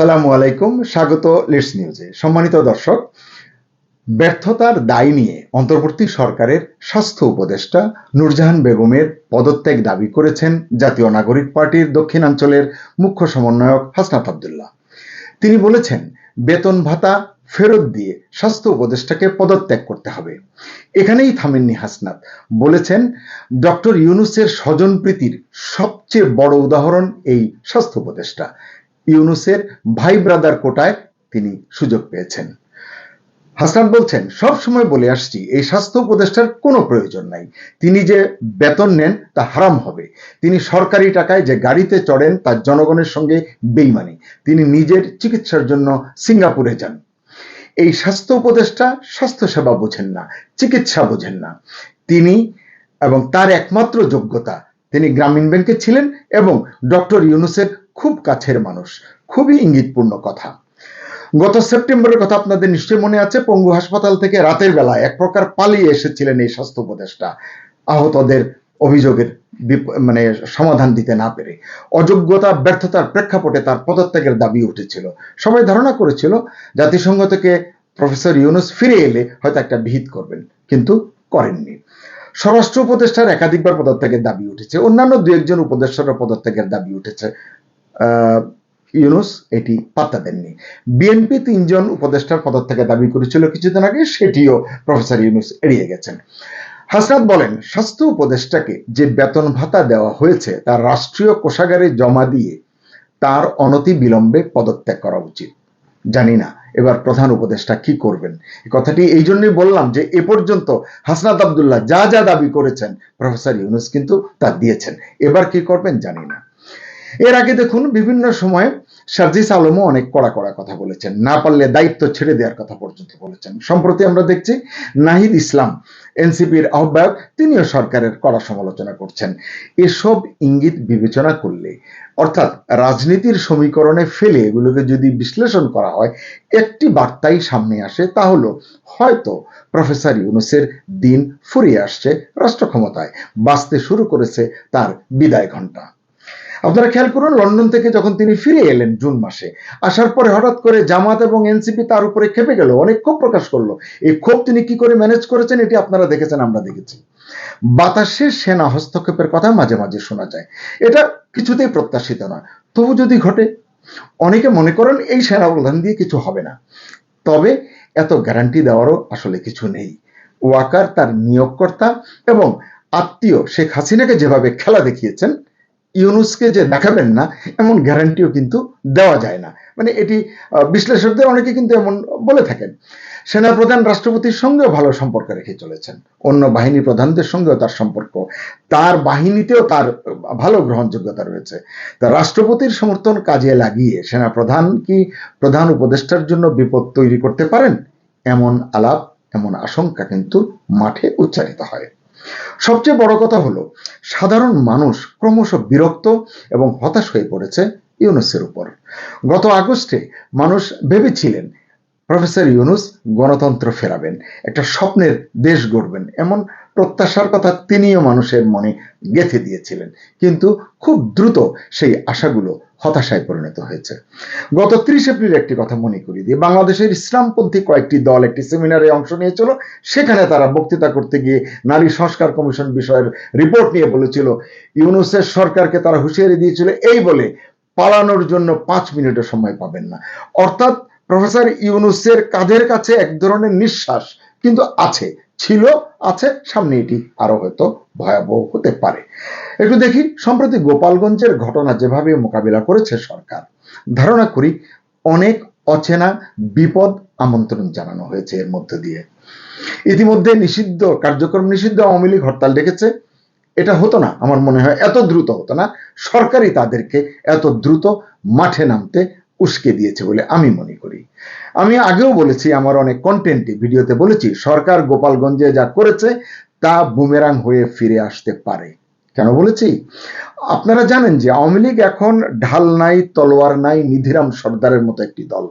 আসসালামু আলাইকুম, স্বাগত লিডস নিউজে। সম্মানিত দর্শক, ব্যর্থতার দায় নিয়ে অন্তর্বর্তী সরকারের স্বাস্থ্য উপদেষ্টা নূরজাহান বেগমের পদত্যাগ দাবি করেছেন জাতীয় নাগরিক পার্টির দক্ষিণাঞ্চলের মুখ্য সমন্বয়ক হাসনাত আবদুল্লাহ। তিনি বলেছেন, বেতন ভাতা ফেরত দিয়ে স্বাস্থ্য উপদেষ্টাকে পদত্যাগ করতে হবে। এখানেই থামেননি হাসনাত। বলেছেন, ডক্টর ইউনুসের স্বজনপ্রীতির সবচেয়ে বড় উদাহরণ এই স্বাস্থ্য উপদেষ্টা। ইউনুসের ভাই ব্রাদার কোটায় তিনি সুযোগ পেয়েছেন। হাসনাত বলছেন, সব সময় বলে আসছি, এই স্বাস্থ্য উপদেষ্টার কোনো প্রয়োজন নাই। তিনি যে বেতন নেন তা হারাম হবে। তিনি সরকারি টাকায় যে গাড়িতে চড়েন তার জনগণের সঙ্গে বেইমানি। তিনি নিজের চিকিৎসার জন্য সিঙ্গাপুরে যান। এই স্বাস্থ্য উপদেষ্টা স্বাস্থ্য সেবা বোঝেন না, চিকিৎসা বোঝেন না। তিনি এবং তার একমাত্র যোগ্যতা, তিনি গ্রামীণ ব্যাংকে ছিলেন এবং ডক্টর ইউনুসের খুব কাছের মানুষ, খুবই ইঙ্গিতপূর্ণ কথা। গত সেপ্টেম্বরের কথা আপনাদের নিশ্চয়ই মনে আছে, পঙ্গু হাসপাতাল থেকে রাতের বেলায় এক প্রকার পালিয়ে এসেছিলেন এই স্বাস্থ্য উপদেষ্টা। আহতদের অভিযোগের মানে সমাধান দিতে না পেরে। অযোগ্যতা, ব্যর্থতার প্রেক্ষাপটে তার পদত্যাগের দাবি উঠেছিল। সবাই ধারণা করেছিল, জাতিসংঘ থেকে প্রফেসর ইউনুস ফিরে এলে হয়তো একটা বিহিত করবেন, কিন্তু করেননি। স্বরাষ্ট্র উপদেষ্টার একাধিকবার পদত্যাগের দাবি উঠেছে। অন্যান্য দু একজন উপদেষ্টারও পদত্যাগের দাবি উঠেছে। ইউনুস এটি পাত্তা দেননি। বিএনপি তিনজন উপদেষ্টার পদত্যাগের দাবি করেছিল কিছুদিন আগে, সেটিও প্রফেসর ইউনুস এড়িয়ে গেছেন। হাসনাত বলেন, স্বাস্থ্য উপদেষ্টাকে যে বেতন ভাতা দেওয়া হয়েছে, তার রাষ্ট্রীয় কোষাগারে জমা দিয়ে তার অনতি বিলম্বে পদত্যাগ করা উচিত। জানি না, এবার প্রধান উপদেষ্টা কি করবেন। কথাটি এই জন্যই বললাম যে, এ পর্যন্ত হাসনাত আবদুল্লাহ যা যা দাবি করেছেন, প্রফেসর ইউনুস কিন্তু তা দিয়েছেন। এবার কি করবেন জানি না। এর আগে দেখুন বিভিন্ন সময়ে সার্জিস আলমও অনেক কড়া কড়া কথা বলেছেন। না পারলে দায়িত্ব ছেড়ে দেওয়ার কথা পর্যন্ত বলেছেন। সম্প্রতি আমরা দেখছি নাহিদ ইসলাম, এনসিপির আহ্বায়ক, তিনিও সরকারের কড়া সমালোচনা করছেন। এসব ইঙ্গিত বিবেচনা করলে, অর্থাৎ রাজনীতির সমীকরণে ফেলে এগুলোকে যদি বিশ্লেষণ করা হয়, একটি বার্তাই সামনে আসে, তা হলো, হয়তো প্রফেসর ইউনুসের দিন ফুরিয়ে আসছে রাষ্ট্র ক্ষমতায় বাঁচতে শুরু করেছে তার বিদায় ঘণ্টা। আপনারা খেয়াল করুন, লন্ডন থেকে যখন তিনি ফিরে এলেন জুন মাসে, আসার পরে হঠাৎ করে জামাত এবং এনসিপি তার উপরে খেপে গেল, অনেক ক্ষোভ প্রকাশ করল। এই ক্ষোভ তিনি কি করে ম্যানেজ করেছেন, এটি আপনারা দেখেছেন, আমরা দেখেছি। বাতাসে সেনা হস্তক্ষেপের কথা মাঝে মাঝে শোনা যায়। এটা কিছুতেই প্রত্যাশিত না তবু যদি ঘটে, অনেকে মনে করেন এই সেনা প্রধান দিয়ে কিছু হবে না। তবে এত গ্যারান্টি দেওয়ারও আসলে কিছু নেই। ওয়াকার তার নিয়োগকর্তা এবং আত্মীয় শেখ হাসিনাকে যেভাবে খেলা দেখিয়েছেন ইউনুসকে যে দেখাবেন না, এমন গ্যারান্টিও কিন্তু দেওয়া যায় না। মানে এটি বিশ্লেষকদের অনেকে কিন্তু এমন বলে থাকেন। সেনাপ্রধান রাষ্ট্রপতির সঙ্গেও ভালো সম্পর্ক রেখে চলেছেন। অন্য বাহিনী প্রধানদের সঙ্গেও তার সম্পর্ক। তার বাহিনীতেও তার ভালো গ্রহণযোগ্যতা রয়েছে। তা রাষ্ট্রপতির সমর্থন কাজে লাগিয়ে সেনাপ্রধান কি প্রধান উপদেষ্টার জন্য বিপদ তৈরি করতে পারেন? এমন আলাপ, এমন আশঙ্কা কিন্তু মাঠে উচ্চারিত হয়। সবচেয়ে বড় কথা হলো, সাধারণ মানুষ ক্রমশ বিরক্ত এবং হতাশ হয়ে পড়েছে ইউনুসের উপর। গত আগস্টে মানুষ ভেবেছিলেন, প্রফেসর ইউনুস, গণতন্ত্র ফেরাবেন, একটা স্বপ্নের দেশ গড়বেন। এমন প্রত্যাশার কথা তিনিও মানুষের মনে গেঁথে দিয়েছিলেন। কিন্তু খুব দ্রুত সেই আশাগুলো হতাশায় পরিণত হয়েছে। গত ত্রিশ এপ্রিল একটি কথা মনে করি দিয়ে বাংলাদেশের ইসলামপন্থী কয়েকটি দল একটি সেমিনারে অংশ নিয়েছিল। সেখানে তারা বক্তৃতা করতে গিয়ে নারী সংস্কার কমিশন বিষয়ের রিপোর্ট নিয়ে বলেছিল, ইউনুসের সরকারকে তারা হুঁশিয়ারি দিয়েছিল, এই বলে পালানোর জন্য পাঁচ মিনিটও সময় পাবেন না। অর্থাৎ প্রফেসর ইউনুসের কাঁধের কাছে এক ধরনের নিঃশ্বাস কিন্তু আছে। ছিল, আছে সামনে এটি আরও হয়তো ভয়াবহ হতে পারে। একটু দেখি, সম্প্রতি গোপালগঞ্জের ঘটনা যেভাবে মোকাবিলা করেছে সরকার, ধারণা করি অনেক অচেনা বিপদ আমন্ত্রণ জানানো হয়েছে এর মধ্যে দিয়ে। ইতিমধ্যে নিষিদ্ধ, কার্যক্রম নিষিদ্ধ আওয়ামী লীগ হরতাল ডেকেছে। এটা হতো না, আমার মনে হয়, এত দ্রুত হতো না। সরকারই তাদেরকে এত দ্রুত মাঠে নামতে উস্কে দিয়েছে বলে আমি মনে করি। আমি আগেও বলেছি, আমার অনেক কন্টেন্টে ভিডিওতে বলেছি, সরকার গোপালগঞ্জে যা করেছে তা বুমেরাং হয়ে ফিরে আসতে পারে। কেন বলেছি? আপনারা জানেন যে আওয়ামী লীগ এখন ঢাল নাই, তলোয়ার নাই, নিধিরাম সর্দারের মতো একটি দল।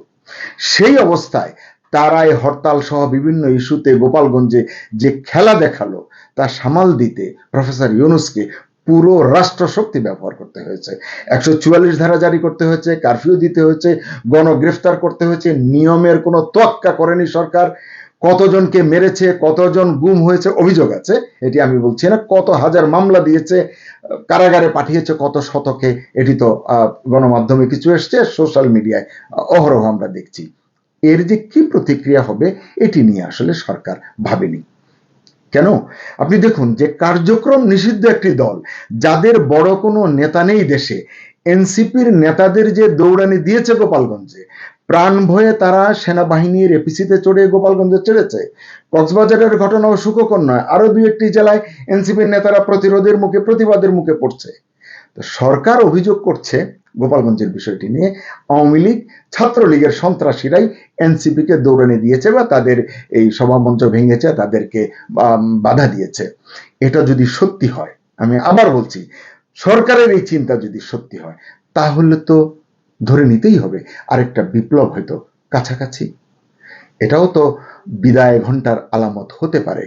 সেই অবস্থায় তারাই হরতাল সহ বিভিন্ন ইস্যুতে গোপালগঞ্জে যে খেলা দেখাল, তা সামাল দিতে প্রফেসর ইউনুসকে পুরো রাষ্ট্র শক্তি ব্যবহার করতে হয়েছে। একশো চুয়াল্লিশ ধারা জারি করতে হয়েছে কারফিউ দিতে হয়েছে, গণগ্রেফতার করতে হয়েছে, নিয়মের কোনো তোয়াক্কা করেনি সরকার। কতজনকে মেরেছে, কতজন গুম হয়েছে অভিযোগ আছে, এটি আমি বলছি না। কত হাজার মামলা দিয়েছে, কারাগারে পাঠিয়েছে, কত শতকে, এটি তো গণমাধ্যমে কিছু এসছে, সোশ্যাল মিডিয়ায় অহরহ আমরা দেখছি। এর যে কি প্রতিক্রিয়া হবে, এটি নিয়ে আসলে সরকার ভাবেনি। কেন? আপনি দেখুন যে কার্যক্রম নিষিদ্ধ একটি দল, যাদের বড় কোনো নেতা নেই দেশে, এনসিপির নেতাদের যে দৌড়ানি দিয়েছে গোপালগঞ্জে, প্রাণ ভয়ে তারা সেনাবাহিনীর এপিসিতে চড়ে গোপালগঞ্জে চড়েছে কক্সবাজারের ঘটনাও সুখকর নয় আরও দুই একটি জেলায় এনসিপির নেতারা প্রতিরোধের মুখে, প্রতিবাদের মুখে পড়ছে। সরকার অভিযোগ করছে গোপালগঞ্জের বিষয়টি নিয়ে আওয়ামী লীগ ছাত্রলীগের সন্ত্রাসীরাই এনসিপিকে দৌড়ানি দিয়েছে বা তাদের এই সভামঞ্চ ভেঙেছে, তাদেরকে বাধা দিয়েছে। এটা যদি সত্যি হয়, আমি আবার বলছি, সরকারের এই চিন্তা যদি সত্যি হয়, তাহলে তো ধরে নিতেই হবে, আরেকটা বিপ্লব হয়তো কাছাকাছি। এটাও তো বিদায় ঘণ্টার আলামত হতে পারে।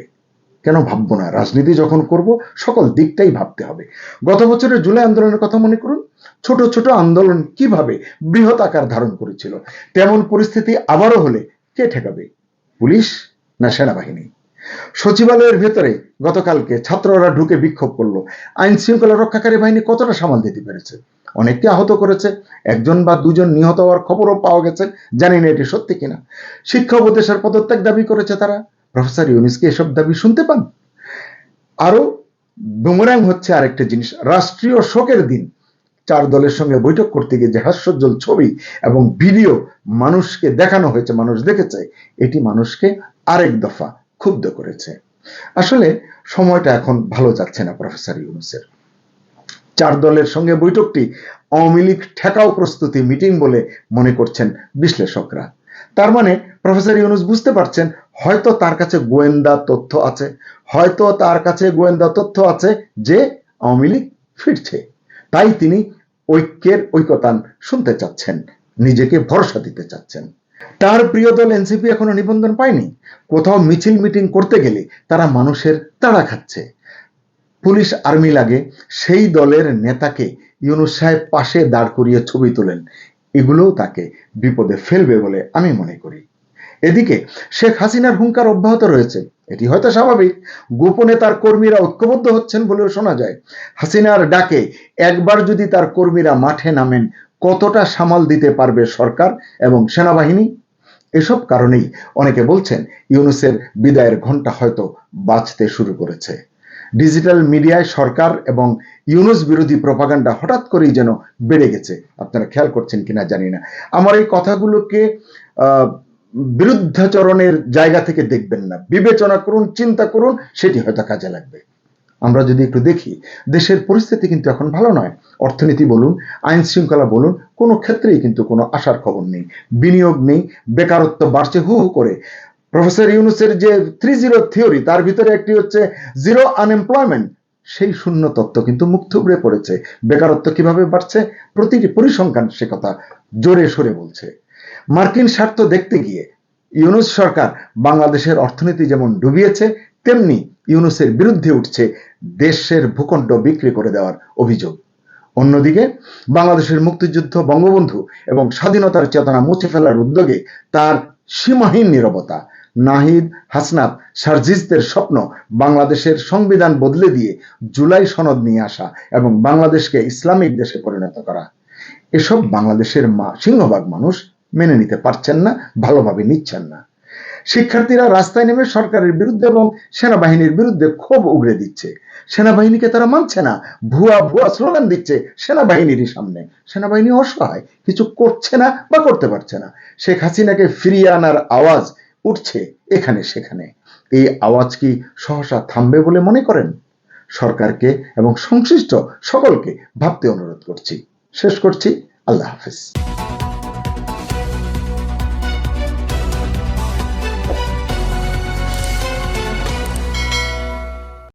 কেন ভাববো না? রাজনীতি যখন করব, সকল দিকটাই ভাবতে হবে। গত বছরের জুলাই আন্দোলনের কথা মনে করুন ছোট ছোট আন্দোলন কীভাবে বৃহৎ আকার ধারণ করেছিল? তেমন পরিস্থিতি আবারও হলে কে ঠেকাবে? পুলিশ না সেনাবাহিনী? সচিবালয়ের ভেতরে গতকালকে ছাত্ররা ঢুকে বিক্ষোভ করল। আইন শৃঙ্খলা রক্ষাকারী বাহিনী কতটা সামাল দিতে পেরেছে? অনেককে আহত করেছে, একজন বা দুজন নিহত হওয়ার খবরও পাওয়া গেছে, জানি না এটি সত্যি কিনা। শিক্ষা উপদেশের পদত্যাগ দাবি করেছে তারা। প্রফেসর ইউনিসকে এসব দাবি শুনতে পান? আরও বুমরাং হচ্ছে আরেকটা জিনিস, রাষ্ট্রীয় শোকের দিন। চার দলের সঙ্গে বৈঠক করতে গিয়ে যে হাস্যজ্জ্বল ছবি এবং ভিডিও মানুষকে দেখানো হয়েছে, মানুষ দেখেছে, এটি মানুষকে আরেক দফা ক্ষুব্ধ করেছে। আসলে সময়টা এখন ভালো যাচ্ছে না প্রফেসর ইউনুসের। চার দলের সঙ্গে বৈঠকটি আওয়ামী লীগ ঠেকাও প্রস্তুতি মিটিং বলে মনে করছেন বিশ্লেষকরা। তার মানে প্রফেসর ইউনুস বুঝতে পারছেন, হয়তো তার কাছে গোয়েন্দা তথ্য আছে, হয়তো তার কাছে গোয়েন্দা তথ্য আছে যে আওয়ামী লীগ ফিরছে। তাই তিনি ঐক্যের ঐকতান শুনতে চাচ্ছেন, নিজেকে ভরসা দিতে চাচ্ছেন। তার প্রিয় দল এনসিপি এখনও নিবন্ধন পায়নি। কোথাও মিছিল মিটিং করতে গেলে তারা মানুষের তাড়া খাচ্ছে। পুলিশ আর্মি লাগে, সেই দলের নেতাকে ইউনুস সাহেব পাশে দাঁড় করিয়ে ছবি তোলেন। এগুলোও তাকে বিপদে ফেলবে বলে আমি মনে করি। এদিকে শেখ হাসিনার হুঙ্কার অব্যাহত রয়েছে। এটি হয়তো স্বাভাবিক। গোপনে তার কর্মীরা ঐক্যবদ্ধ হচ্ছেন বলেও শোনা যায়। হাসিনার ডাকে একবার যদি তার কর্মীরা মাঠে নামেন, কতটা সামাল দিতে পারবে সরকার এবং সেনাবাহিনী? এসব কারণেই অনেকে বলছেন ইউনুসের বিদায়ের ঘণ্টা হয়তো বাঁচতে শুরু করেছে। ডিজিটাল মিডিয়ায় সরকার এবং ইউনুস বিরোধী প্রপাগান্ডা হঠাৎ করেই যেন বেড়ে গেছে। আপনারা খেয়াল করছেন কিনা জানি না। আমার এই কথাগুলোকে বিরুদ্ধাচরণের জায়গা থেকে দেখবেন না। বিবেচনা করুন, চিন্তা করুন, সেটি হয়তো কাজে লাগবে। আমরা যদি একটু দেখি, দেশের পরিস্থিতি কিন্তু এখন ভালো নয়। অর্থনীতি বলুন আইন শৃঙ্খলা বলুন, কোনো ক্ষেত্রেই কিন্তু কোনো আশার খবর নেই। বিনিয়োগ নেই, বেকারত্ব বাড়ছে হু হু করে। প্রফেসর ইউনুসের যে থ্রি জিরো থিওরি, তার ভিতরে একটি হচ্ছে জিরো আনএমপ্লয়মেন্ট, সেই শূন্য তত্ত্ব কিন্তু থুবড়ে পড়েছে। বেকারত্ব কীভাবে বাড়ছে? প্রতিটি পরিসংখ্যান সে কথা জোরে সরে বলছে। মার্কিন স্বার্থ দেখতে গিয়ে ইউনুস সরকার বাংলাদেশের অর্থনীতি যেমন ডুবিয়েছে, তেমনি ইউনুসের বিরুদ্ধে উঠছে দেশের ভূখণ্ড বিক্রি করে দেওয়ার অভিযোগ। অন্যদিকে, বাংলাদেশের মুক্তিযুদ্ধ বঙ্গবন্ধু এবং স্বাধীনতার চেতনা মুছে ফেলার উদ্যোগে তার সীমাহীন নীরবতা, নাহিদ হাসনাত সার্জিসদের স্বপ্ন বাংলাদেশের সংবিধান বদলে দিয়ে জুলাই সনদ নিয়ে আসা এবং বাংলাদেশকে ইসলামিক দেশে পরিণত করা। এসব বাংলাদেশের মা সিংহভাগ মানুষ মেনে নিতে পারছেন না, ভালোভাবে নিচ্ছেন না। শিক্ষার্থীরা রাস্তায় নেমে সরকারের বিরুদ্ধে এবং সেনাবাহিনীর বিরুদ্ধে ক্ষোভ উগড়ে দিচ্ছে। সেনাবাহিনীকে তারা মানছে না, ভুয়া ভুয়া স্লোগান দিচ্ছে সেনাবাহিনীরই সামনে। সেনাবাহিনী অসহায়, কিছু করছে না বা করতে পারছে না। শেখ হাসিনাকে ফিরিয়ে আনার আওয়াজ উঠছে এখানে সেখানে। এই আওয়াজ কি সহসা থামবে বলে মনে করেন? সরকারকে এবং সংশ্লিষ্ট সকলকে ভাবতে অনুরোধ করছি। শেষ করছি। আল্লাহ হাফেজ।